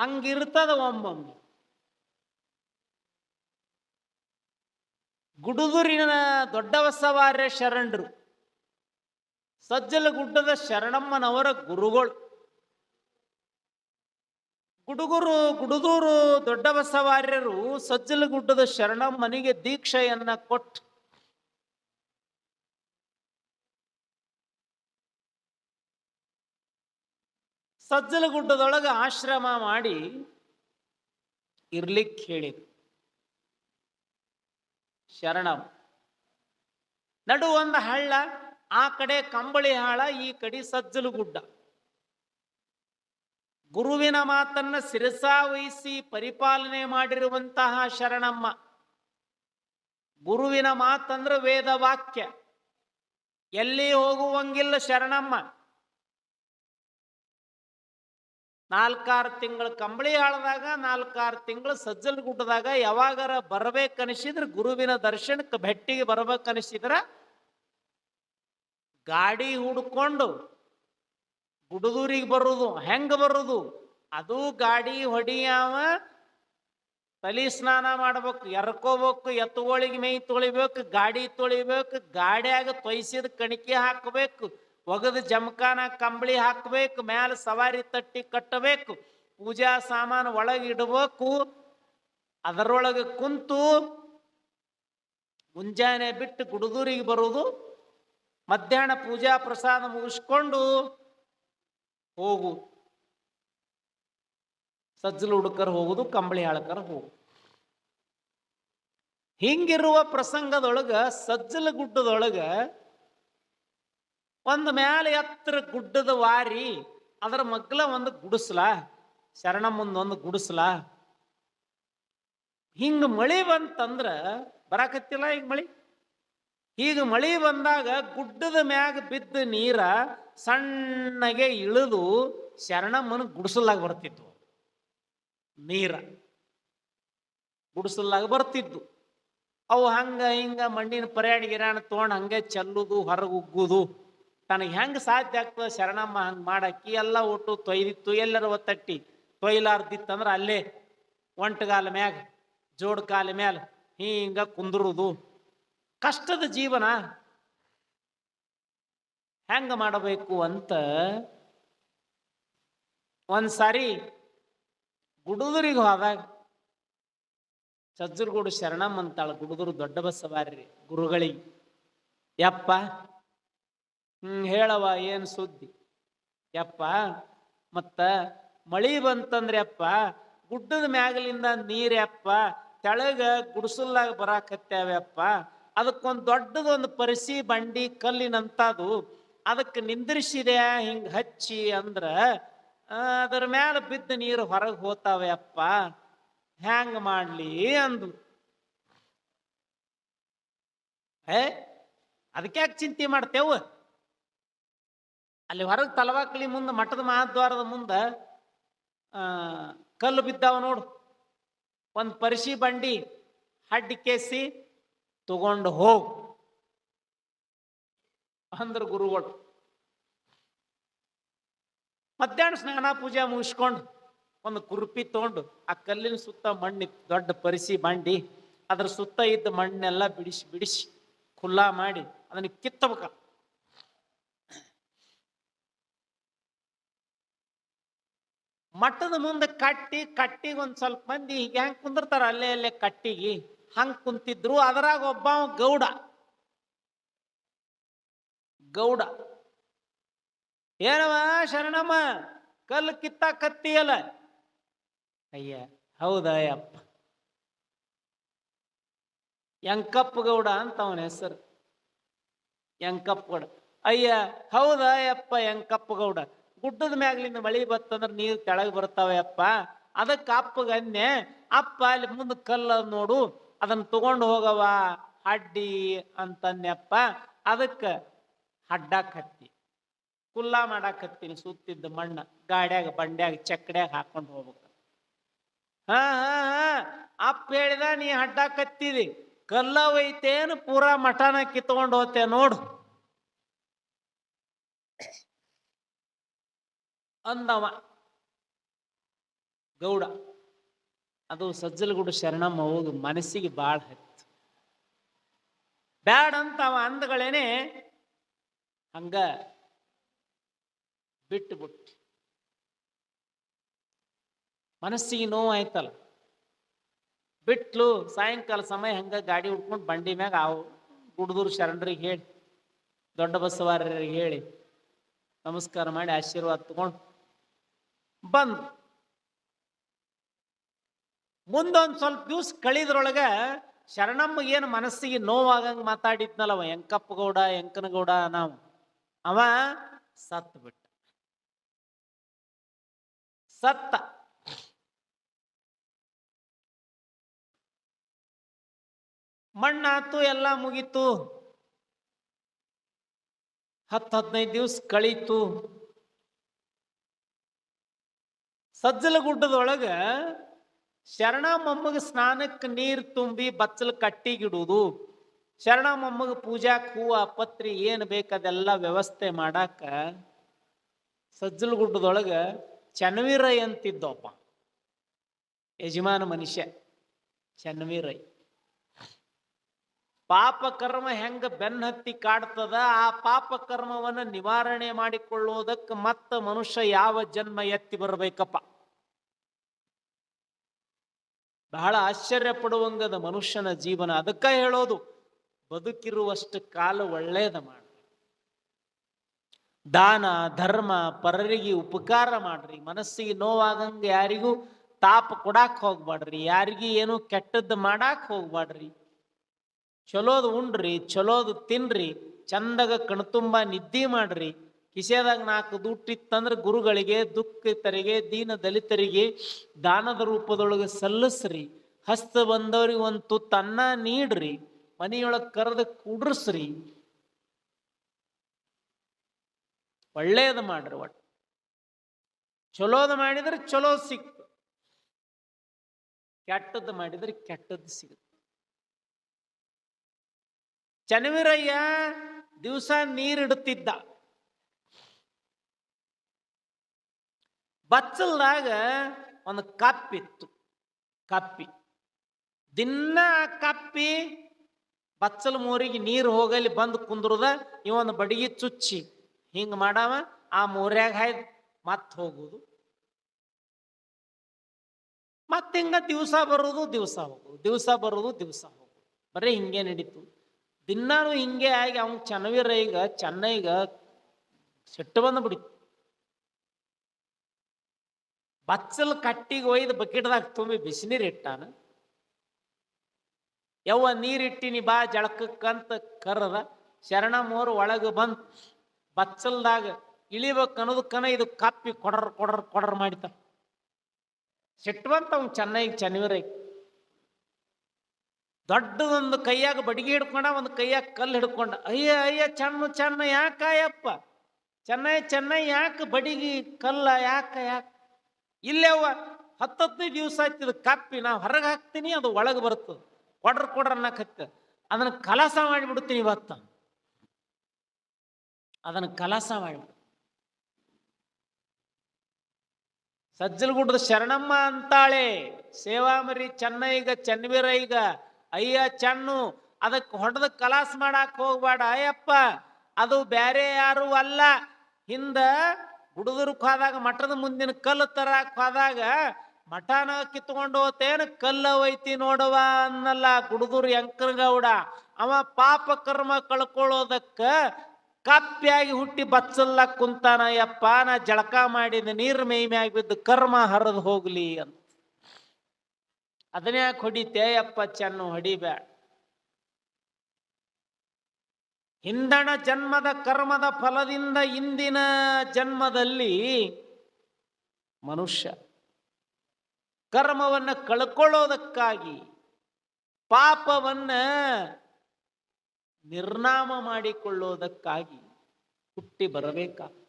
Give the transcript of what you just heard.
ಹಂಗಿರ್ತದ ಒಮ್ಮೊಮ್ಮೆ. ಗುಡುದುರಿನ ದೊಡ್ಡ ಬಸವಾರ್ಯ ಶರಣರು. ಸಜ್ಜಲ ಗುಡ್ಡದ ಶರಣಮ್ಮನವರ ಗುರುಗಳು. ಗುಡುಗುರು, ಗುಡುದೂರು ಸಜ್ಜಲ ಗುಡ್ಡದ ಶರಣಮ್ಮನಿಗೆ ದೀಕ್ಷೆಯನ್ನ ಕೊಟ್ಟು ಸಜ್ಜಲ ಗುಡ್ಡದೊಳಗೆ ಆಶ್ರಮ ಮಾಡಿ ಇರ್ಲಿಕ್ಕೆ ಹೇಳಿದರು. ಶರಣ. ನಡು ಒಂದು ಹಳ್ಳ, ಆ ಕಡೆ ಕಂಬಳಿ ಹಾಳ, ಈ ಕಡೆ ಸಜ್ಜಲು ಗುಡ್ಡ ಗುರುವಿನ ಮಾತನ್ನ ಶಿರಸಾವಹಿಸಿ ಪರಿಪಾಲನೆ ಮಾಡಿರುವಂತಹ ಶರಣಮ್ಮ. ಗುರುವಿನ ಮಾತಂದ್ರೆ ವೇದ ವಾಕ್ಯ ಎಲ್ಲಿ ಹೋಗುವಂಗಿಲ್ಲ ಶರಣಮ್ಮ. ನಾಲ್ಕಾರು ತಿಂಗಳು ಕಂಬಳಿ ಆಳದಾಗ ನಾಲ್ಕಾರು ತಿಂಗಳು ಸಜ್ಜಲ್ ಗುಡ್ಡದಾಗ ಯಾವಾಗಾರ ಬರ್ಬೇಕನಿಸಿದ್ರೆ ಗುರುವಿನ ದರ್ಶನಕ್ಕೆ ಭೆಟ್ಟಿಗೆ ಬರ್ಬೇಕನಿಸಿದ್ರ ಗಾಡಿ ಹುಡ್ಕೊಂಡು ಗುಡದೂರಿಗೆ ಬರೋದು, ಹೆಂಗ ಬರೋದು? ಅದು ಗಾಡಿ ಹೊಡಿಯಾವ, ತಲಿ ಸ್ನಾನ ಮಾಡ್ಬೇಕು, ಎರ್ಕೋಬೇಕು, ಎತ್ತುಗಳಿಗೆ ಮೈ ತೊಳಿಬೇಕು, ಗಾಡಿ ತೊಳಿಬೇಕು, ಗಾಡಿಯಾಗ ತೊಯ್ಸಿದ ಕಣಿಕೆ ಹಾಕಬೇಕು. ಒಗದ ಜಮಖಾನ ಕಂಬಳಿ ಹಾಕಬೇಕು, ಮ್ಯಾಲ ಸವಾರಿ ತಟ್ಟಿ ಕಟ್ಟಬೇಕು, ಪೂಜಾ ಸಾಮಾನು ಒಳಗೆ ಇಡಬೇಕು, ಅದರೊಳಗೆ ಕುಂತು ಮುಂಜಾನೆ ಬಿಟ್ಟು ಗುಡುದೂರಿಗೆ ಬರುವುದು ಮಧ್ಯಾಹ್ನ ಪೂಜಾ ಪ್ರಸಾದ ಮುಗಿಸ್ಕೊಂಡು ಹೋಗು. ಸಜ್ಜಲು ಹುಡುಕರ್ ಹೋಗುದು, ಕಂಬಳಿ ಹಾಳಕರ್ ಹೋಗು. ಹಿಂಗಿರುವ ಪ್ರಸಂಗದೊಳಗ ಸಜ್ಜಲ ಗುಡ್ಡದೊಳಗ ಒಂದು ಮೇಲೆ ಎತ್ತರ ಗುಡ್ಡದ ವಾರಿ, ಅದರ ಮಗ್ಲ ಒಂದು ಗುಡಿಸ್ಲ, ಶರಣ ಮುಂದೊಂದು ಗುಡಿಸ್ಲ. ಹಿಂಗೆ ಮಳಿ ಬಂತಂದ್ರ ಬರಾಕತ್ತಿಲ್ಲ ಈಗ ಮಳಿ? ಈಗ ಮಳಿ ಬಂದಾಗ ಗುಡ್ಡದ ಮ್ಯಾಗ ಬಿದ್ದ ನೀರ ಸಣ್ಣಗೆ ಇಳಿದು ಶರಣಮ್ಮನ ಗುಡಿಸಲಾಗ ಬರ್ತಿತ್ತು. ನೀರ ಗುಡಿಸಲಾಗ ಬರ್ತಿದ್ದು ಅವು ಹಂಗ ಹಿಂಗ ಮಣ್ಣಿನ ಪರ್ಯಾಣ ಗಿರಾಣ ತೊಗೊಂಡು ಹಂಗೆ ಚೆಲ್ಲುದು ಹೊರಗೆ ಉಗ್ಗುದು ತನಗೆ ಹೆಂಗೆ ಸಾಧ್ಯ ಆಗ್ತದೆ ಶರಣಮ್ಮ ಹಂಗೆ ಮಾಡಕ್ಕಿ ಎಲ್ಲ ಒಟ್ಟು ತೊಯ್ದಿತ್ತು, ಎಲ್ಲರ ಒತ್ತಟ್ಟಿ ತೊಯ್ಲಾರ್ದಿತ್ತಂದ್ರೆ ಅಲ್ಲೇ ಒಂಟಗಾಲ ಮ್ಯಾಗ, ಜೋಡ್ ಕಾಲ ಮ್ಯಾಲ ಹಿಂಗ ಕುಂದ್ರುದು. ಕಷ್ಟದ ಜೀವನ ಹೆಂಗ ಮಾಡಬೇಕು ಅಂತ ಒಂದ್ಸಾರಿ ಗುಡುದೂರಿಗೆ ಹೋದಾಗ ಸಜ್ಜರಗೂಡು ಶರಣಮ್ಮ ಅಂತಾಳ ಗುಡುದೂರು ದೊಡ್ಡ ಬಸವಾರ್ರಿ ಗುರುಗಳಿಗೆ. ಯಪ್ಪ ಹ್ಮ್ ಹೇಳವ ಏನ್ ಸುದ್ದಿ? ಯಪ್ಪ, ಮತ್ತ ಮಳಿ ಬಂತಂದ್ರೆ ಗುಡ್ಡದ ಮ್ಯಾಗಲಿಂದ ನೀರ್ಯಪ್ಪ ತೆಳಗ ಬರಾಕತ್ತಾವೆ ಬರಾಕತ್ಯಾವ್ಯಪ್ಪ ಅದಕ್ಕೊಂದು ದೊಡ್ಡದೊಂದು ಪರಿಸಿ ಬಂಡಿ ಕಲ್ಲಿನಂತದು ಅದಕ್ಕೆ ನಿಂದ್ರಿಸಿದೆ ಹಿಂಗ ಹಚ್ಚಿ ಅಂದ್ರ ಅದರ ಮ್ಯಾಲ ಬಿದ್ದ ನೀರು ಹೊರಗೆ ಹೋತಾವೆ ಅಪ್ಪ ಹ್ಯಾಂಗ ಮಾಡ್ಲಿ ಅಂದು. ಏ ಅದಕ್ಕೆ ಚಿಂತೆ ಮಾಡ್ತೇವ? ಅಲ್ಲಿ ಹೊರಗೆ ತಲವಾಕಳಿ ಮುಂದೆ, ಮಠದ ಮಹಾದ್ವಾರದ ಮುಂದೆ ಕಲ್ಲು ಬಿದ್ದಾವ ನೋಡು. ಒಂದು ಪರಿಸಿ ಬಂಡಿ ಹಡ್ಡಿ ಕೇಸಿ ತಗೊಂಡು ಹೋಗ್. ಅಂದ್ರ ಗುರುಗಳು. ಮಧ್ಯಾಹ್ನ ಸ್ನಾನ ಪೂಜೆ ಮುಗಿಸ್ಕೊಂಡು ಒಂದು ಕುರುಪಿ ತಗೊಂಡು ಆ ಕಲ್ಲಿನ ಸುತ್ತ ಮಣ್ಣಿತ್ತು ದೊಡ್ಡ ಪರಿಸಿ ಬಂಡಿ. ಅದ್ರ ಸುತ್ತ ಇದ್ದ ಮಣ್ಣೆಲ್ಲ ಬಿಡಿಸಿ ಬಿಡಿಸಿ, ಖುಲ್ಲಾ ಮಾಡಿ ಅದನ್ನ ಕಿತ್ತಬೇಕ. ಮಠದ ಮುಂದೆ ಕಟ್ಟಿ, ಕಟ್ಟಿಗೆ ಒಂದು ಸ್ವಲ್ಪ ಮಂದಿ ಹೀಗೆ ಹೆಂಗ್ ಕುಂದಿರ್ತಾರ. ಅಲ್ಲೇ ಅಲ್ಲೇ ಕಟ್ಟಿಗೆ ಹಂಗ್ ಕುಂತಿದ್ರು. ಅದರಾಗ ಒಬ್ಬ ಗೌಡ. ಗೌಡ. ಏನವ ಶರಣಮ್ಮ, ಕಲ್ಲು ಕಿತ್ತ ಕತ್ತಿಯಲ್ಲ? ಅಯ್ಯ ಹೌದಾ ಅಪ್ಪ ಯಂಕಪ್ಪ ಗೌಡ ಅಂತ ಅವನ ಹೆಸರು. ಯಂಕಪ್ಪ ಗೌಡ. ಅಯ್ಯ ಹೌದಾ ಯಪ್ಪ ಯಂಕಪ್ಪ ಗೌಡ. ಗುಡ್ಡದ ಮ್ಯಾಗ್ಲಿಂದ ಮಳೆ ಬತ್ತಂದ್ರ ನೀರು ಕೆಳಗೆ ಬರ್ತಾವೆ ಅಪ್ಪ ಅದಕ್ಕೆ ಅಪ್ಪಗನ್ನೆ ಅಪ್ಪ ಅಲ್ಲಿ ಮುಂದೆ ಕಲ್ಲ ನೋಡು ಅದನ್ನ ತಗೊಂಡು ಹೋಗವ ಅಡ್ಡಿ ಅಂತನ್ಯಪ್ಪ. ಅದಕ್ಕೆ ಹಡ್ಡಾಕತ್ತಿ ಕುಲ್ಲಾ ಮಾಡಾಕತ್ತೀನಿ ಸುತ್ತಿದ್ದ ಮಣ್ಣ, ಗಾಡ್ಯಾಗ ಬಂಡ್ಯಾಗ ಚಕ್ಕಡ್ಯಾಗ ಹಾಕೊಂಡು ಹೋಗ್ಬೇಕು. ಹಾ ಹಾ ಅಪ್ಪ ಹೇಳಿದ ನೀ ಹಡ್ಡಾಕತ್ತಿದಿ ಕಲ್ಲ ಒಯ್ತೇನು ಪೂರಾ ಮಠನ ಕಿತ್ಕೊಂಡು ಹೋತೆ ನೋಡು. ಅಂದವ. ಗೌಡ, ಅದು ಸಜ್ಜಲಗುಡು ಶರಣಮ್ಮ ಹೋಗಿ ಮನಸ್ಸಿಗೆ ಭಾಳ ಹತ್ತು. ಬ್ಯಾಡ ಅಂತ ಅವ ಅಂದಗಳೇನೆ ಹಂಗ ಬಿಟ್ಟು ಬಿಟ್ಟು ಮನಸ್ಸಿಗೆ ನೋವು ಆಯ್ತಲ್ಲ. ಬಿಟ್ಲು ಸಾಯಂಕಾಲ ಸಮಯ ಹಂಗ ಗಾಡಿ ಹುಡ್ಕೊಂಡು ಬಂಡಿ ಮ್ಯಾಗ ಅವು ಗುಡ್ದೂರು ಶರಣರಿಗೆ ಹೇಳಿ, ದೊಡ್ಡ ಬಸವಾರರಿಗೆ ಹೇಳಿ, ನಮಸ್ಕಾರ ಮಾಡಿ ಆಶೀರ್ವಾದ ತಗೊಂಡು ಬಂದು ಮುಂದೊಂದು ಸ್ವಲ್ಪ ದಿವ್ಸ ಕಳಿದ್ರೊಳಗೆ ಶರಣಮ್ಮ ಏನು ಮನಸ್ಸಿಗೆ ನೋವಾಗಂಗ್ ಗೌಡ ಎಂಕನಗೌಡ ನಾವು. ಅವ ಸತ್ ಬಿಟ್ಟ. ಸತ್ತ. ಮಣ್ಣಾತು, ಎಲ್ಲ ಮುಗೀತು. ಹತ್ತು ಹದಿನೈದು ದಿವ್ಸ ಕಳೀತು. ಸಜ್ಜಲ ಗುಡ್ಡದೊಳಗೆ ಶರಣ ಮೊಮ್ಮಗ ಸ್ನಾನಕ್ಕೆ ನೀರು ತುಂಬಿ ಬಚ್ಚಲು ಕಟ್ಟಿಗಿಡುವುದು. ಶರಣ ಮೊಮ್ಮಗ ಪೂಜಾ ಹೂವು ಪತ್ರಿ ಏನು ಬೇಕದೆಲ್ಲ ವ್ಯವಸ್ಥೆ ಮಾಡಾಕ ಸಜ್ಜಲ ಗುಡ್ಡದೊಳಗೆ ಚನ್ವೀರೈ ಅಂತಿದ್ದಪ್ಪ ಯಜಮಾನ ಮನುಷ್ಯ ಚನ್ವೀರೈ ಪಾಪ ಕರ್ಮ ಹೆಂಗ ಬೆನ್ನತ್ತಿ ಕಾಡ್ತದ, ಆ ಪಾಪ ಕರ್ಮವನ್ನ ನಿವಾರಣೆ ಮಾಡಿಕೊಳ್ಳುವುದಕ್ಕೆ ಮತ್ತ ಮನುಷ್ಯ ಯಾವ ಜನ್ಮ ಎತ್ತಿ ಬರಬೇಕಪ್ಪ. ಬಹಳ ಆಶ್ಚರ್ಯ ಪಡುವಂಗದ ಮನುಷ್ಯನ ಜೀವನ. ಅದಕ್ಕ ಹೇಳೋದು, ಬದುಕಿರುವಷ್ಟು ಕಾಲ ಒಳ್ಳೆಯದ ಮಾಡ್ರಿ. ದಾನ, ಧರ್ಮ, ಪರರಿಗೆ ಉಪಕಾರ ಮಾಡ್ರಿ. ಮನಸ್ಸಿಗೆ ನೋವಾಗಂಗ ಯಾರಿಗೂ ತಾಪ ಕೊಡಾಕ್ ಹೋಗ್ಬಾಡ್ರಿ ಯಾರಿಗೂ ಏನು ಕೆಟ್ಟದ್ದು ಮಾಡಾಕ್ ಹೋಗ್ಬಾಡ್ರಿ ಚಲೋದು ಉಂಡ್ರಿ ಚಲೋದು ತಿನ್ರಿ. ಚಂದಗ ಕಣ್ತುಂಬ ನಿದ್ದೆ ಮಾಡ್ರಿ. ಕಿಸೆದಾಗ ನಾಲ್ಕು ದುಡ್ಡಿತ್ತಂದ್ರೆ ಗುರುಗಳಿಗೆ, ದುಃಖಿತರಿಗೆ, ದೀನ ದಲಿತರಿಗೆ ದಾನದ ರೂಪದೊಳಗೆ ಸಲ್ಲಿಸ್ರಿ. ಹಸ್ತ ಬಂದವ್ರಿಗೆ ಒಂದು ತುತ್ತು ಅನ್ನ ನೀಡ್ರಿ, ಮನೆಯೊಳಗೆ ಕರೆದು ಕುಡ್ರಿಸ್ರಿ. ಒಳ್ಳೇದು ಮಾಡ್ರಿ ಒಟ್ಟು. ಚಲೋದು ಮಾಡಿದ್ರೆ ಚಲೋ ಸಿಕ್ತು. ಕೆಟ್ಟದ್ದು ಮಾಡಿದ್ರೆ ಕೆಟ್ಟದ್ದು ಸಿಗುತ್ತೆ ಚನ್ನವೀರಯ್ಯ ದಿವಸ ನೀರಿಡುತ್ತಿದ್ದ ಬಚ್ಚಲ್ದಾಗ ಒಂದು ಕಪ್ಪಿತ್ತು. ಕಪ್ಪಿ. ದಿನ ಕಪ್ಪಿ, ಬಚ್ಚಲ್ ಮೂರಿಗೆ ನೀರು ಹೋಗಲಿ ಬಂದು ಕುಂದ್ರದ, ಇವೊಂದು ಬಡಿಗೆ ಚುಚ್ಚಿ. ಹಿಂಗ ಮಾಡವ, ಆ ಮೂರ್ಯಾಗ ಹಾಯ್ದು ಮತ್ತೆ ಹೋಗುದು. ಮತ್ತೆ ಹಿಂಗ ದಿವಸ ಬರೋದು, ದಿವಸ ಹೋಗುದು. ದಿವಸ ಬರೋದು, ದಿವಸ ಹೋಗುದು. ಬರೀ ಹಿಂಗೆ ನಡೀತು. ದಿನಾನು ಹಿಂಗೆ ಆಗಿ ಅವ್ನ ಚೆನ್ನವೀರ ಈಗ, ಚೆನ್ನೈಗ ಸಿಟ್ಟು ಬಂದು ಬಿಡಿತು ಬಚ್ಚಲ್ ಕಟ್ಟಿಗೆ ಒಯ್ದು ಬಕೆಟ್ದಾಗ ತುಂಬಿ ಬಿಸಿನೀರು ಇಟ್ಟಾನ. ಯವ್ವ ನೀರಿಟ್ಟಿನಿ ಬಾ ಜಳಕಕ್ಕಂತ ಕರದ ಶರಣ ಮೋರು ಒಳಗೆ ಬಂದ್ ಬಚ್ಚಲ್ದಾಗ ಇಳಿಬೇಕು ಅನ್ನೋದಕ್ಕನ ಇದು ಕಪ್ಪಿ ಕೊಡರ್ ಕೊಡರ್ ಕೊಡರ್ ಮಾಡಿತ ಸಿಟ್ಟುವಂತ ಅವ್ನು ಚೆನ್ನೈಗೆ ಚನ್ನವೀರೈ ದೊಡ್ಡದೊಂದು ಕೈಯಾಗ ಬಡಿಗೆ ಹಿಡ್ಕೊಂಡ ಒಂದು ಕೈಯಾಗ ಕಲ್ಲು ಹಿಡ್ಕೊಂಡ, ಅಯ್ಯ ಅಯ್ಯ, ಚೆನ್ನ ಚೆನ್ನ ಯಾಕಾಯಪ್ಪ ಚೆನ್ನೈ ಚೆನ್ನೈ ಯಾಕೆ ಬಡಿಗಿ ಕಲ್ಲ, ಯಾಕ ಯಾಕ? ಇಲ್ಲೇವ ಹತ್ತತ್ತೈದು ದಿವಸ ಇದು ಕಪ್ಪಿ, ನಾ ಹೊರಗೆ ಹಾಕ್ತೀನಿ, ಅದು ಒಳಗೆ ಬರುತ್ತೆ ಕೊಡ್ರ ಕೊಡ್ರ ಅನ್ನಕತ್ತ. ಅದನ್ನ ಕಲಾಸ ಮಾಡಿಬಿಡ್ತೀನಿ ಇವತ್ತ. ಅದನ್ನ ಕಲಾಸ ಮಾಡಿಬಿಡು ಸಜ್ಜಲಗುಡ್ಡದ ಶರಣಮ್ಮ ಅಂತಾಳೆ, ಸೇವಾಮರಿ ಚೆನ್ನೈಗ ಚನ್ನವೀರೈಗ ಅಯ್ಯ ಚೆನ್ನು ಅದಕ್ಕೆ ಹೊಡೆದ ಕಲಾಸ ಮಾಡಾಕ್ ಹೋಗ್ಬೇಡ, ಅಯ್ಯಪ್ಪ, ಅದು ಬೇರೆ ಯಾರು ಅಲ್ಲ. ಹಿಂದ ಹುಡುಗರಕ್ಕೆ ಹೋದಾಗ ಮಠದ ಮುಂದಿನ ಕಲ್ಲು ತರಾಕ್ ಹೋದಾಗ ಮಠನ ಕಿತ್ಕೊಂಡು ಹೋತೇನು ಕಲ್ಲ ಒಯ್ತಿ ನೋಡುವ ಅನ್ನಲ್ಲ ಗುಡುಗುರು ಎಂಕರಗೌಡ. ಅವ ಪಾಪ ಕರ್ಮ ಕಳ್ಕೊಳ್ಳೋದಕ್ಕ ಕಪ್ಪಿಯಾಗಿ ಹುಟ್ಟಿ ಬಚ್ಚಲ್ಲ ಕುಂತಾನ, ಯಪ್ಪ, ನಾ ಜಳಕ ಮಾಡಿದ ನೀರ್ ಮೈ ಮ್ಯಾಗ ಬಿದ್ದು ಕರ್ಮ ಹರಿದು ಹೋಗ್ಲಿ ಅಂತ. ಅದನ್ನೇ ಯಾಕೆ ಹೊಡಿತೆ ಯಪ್ಪ, ಚೆನ್ನು ಹೊಡಿಬ್ಯಾಡ ಹಿಂದಣ ಜನ್ಮದ ಕರ್ಮದ ಫಲದಿಂದ ಇಂದಿನ ಜನ್ಮದಲ್ಲಿ ಮನುಷ್ಯ ಕರ್ಮವನ್ನು ಕಳ್ಕೊಳ್ಳೋದಕ್ಕಾಗಿ ಪಾಪವನ್ನು ನಿರ್ನಾಮ ಮಾಡಿಕೊಳ್ಳೋದಕ್ಕಾಗಿ ಹುಟ್ಟಿ ಬರಬೇಕಾಗ್ತದೆ.